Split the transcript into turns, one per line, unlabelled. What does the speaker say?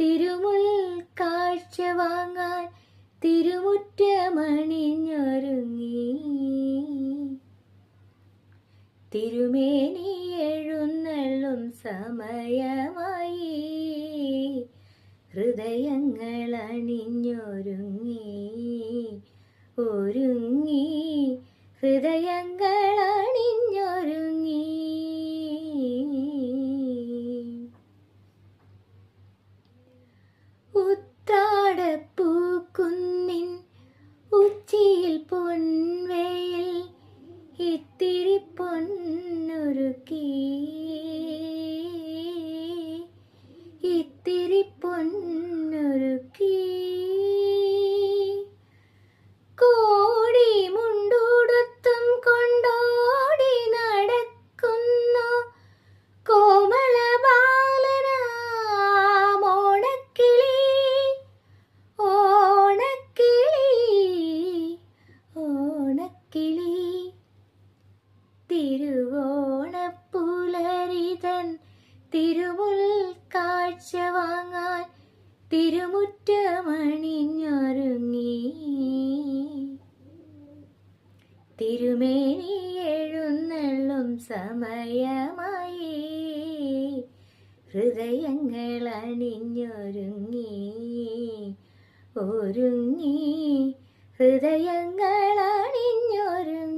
തിരുമുൽ കാഴ്ച വാങ്ങാൻ തിരുമുറ്റ തിരുമുറ്റമണിഞ്ഞൊരുങ്ങി. തിരുമേനി എഴുന്നള്ളും സമയമായി. ഹൃദയങ്ങൾ അണിഞ്ഞൊരുങ്ങി. ഒരുങ്ങി. ഹൃദയങ്ങൾ അണിഞ്ഞൊരുങ്ങി. ഉത്രാടപ്പൂക്കുന്നിൻ ഉച്ചിയിൽ പൊൻവെയിൽ ഇത്തിരി പൊന്നൊരുക്കി. ഓണക്കിളി തിരുവോണപ്പുലരിതൻ തിരുമുൽ കാഴ്ച വാങ്ങാൻ തിരുമുറ്റമണിഞ്ഞൊരുങ്ങി. തിരുമേനി എഴുന്നള്ളും സമയമായി ഹൃദയങ്ങൾ അണിഞ്ഞൊരുങ്ങി. ഒരുങ്ങി ഹൃദയങ്ങൾ അണിഞ്ഞൊരുങ്ങി